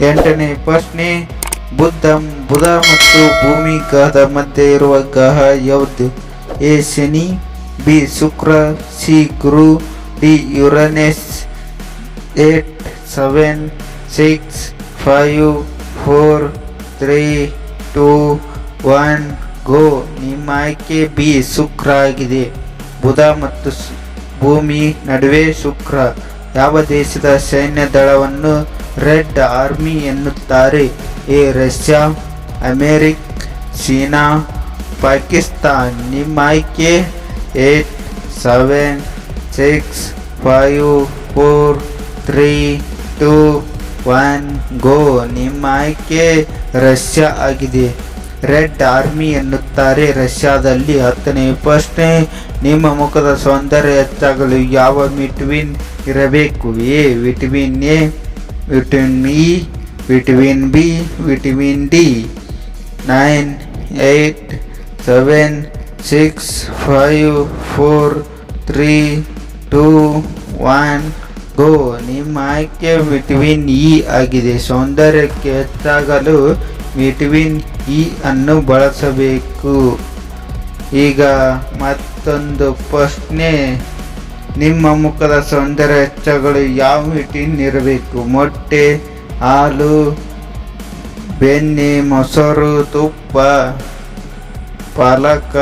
ಎಂಟನೇ ಪ್ರಶ್ನೆ ಬುದ್ಧ, ಬುಧ ಮತ್ತು ಭೂಮಿ ಗ್ರಹದ ಮಧ್ಯೆ ಇರುವ ಗ್ರಹ ಯಾವುದು? A, Shani, B, Shukra, C, Guru, D, Uranus, eight, seven, six, five, four, three, two, one, go. ನಿಮ್ಮ ಆಯ್ಕೆ ಬಿ, ಶುಕ್ರ ಆಗಿದೆ. ಬುಧ ಮತ್ತು ಭೂಮಿ ನಡುವೆ ಶುಕ್ರ. ಯಾವ ದೇಶದ ಸೈನ್ಯ ದಳವನ್ನು ರೆಡ್ ಆರ್ಮಿ ಎನ್ನುತ್ತಾರೆ. ಏ ರಷ್ಯಾ, ಅಮೇರಿಕ್, ಚೀನಾ, ಪಾಕಿಸ್ತಾನ್. ನಿಮ್ಮ ಆಯ್ಕೆ? Eight, seven, six, five, four, three, two, one, go. ನಿಮ್ಮ ಆಯ್ಕೆ ರಷ್ಯಾ ಆಗಿದೆ. ರೆಡ್ ಆರ್ಮಿ ಎನ್ನುತ್ತಾರೆ. ರಷ್ಯಾದಲ್ಲಿ ಹತ್ತನೇ ಪ್ರಶ್ನೆ. ನಿಮ್ಮ ಮುಖದ ಸೌಂದರ್ಯ ಹೆಚ್ಚಾಗಲು ಯಾವ ವಿಟಮಿನ್ ಇರಬೇಕು? A vitamin A vitamin E vitamin B vitamin D nine eight seven six five four three two one go, ನಿಮ್ಮ ಆಯ್ಕೆ ವಿಟಮಿನ್ ಇ ಆಗಿದೆ. ಸೌಂದರ್ಯಕ್ಕೆ ಹೆಚ್ಚಾಗಲು ವಿಟಮಿನ್ ಇ ಅನ್ನು ಬಳಸಬೇಕು. ಈಗ ಮತ್ತೊಂದು ಪ್ರಶ್ನೆ. ನಿಮ್ಮ ಮುಖದ ಸೌಂದರ್ಯ ಹೆಚ್ಚಗಳು ಯಾವ ಇರಬೇಕು ಮೊಟ್ಟೆ ಹಾಲು ಬೆಣ್ಣೆ ಮೊಸರು ತುಪ್ಪ ಪಾಲಕ.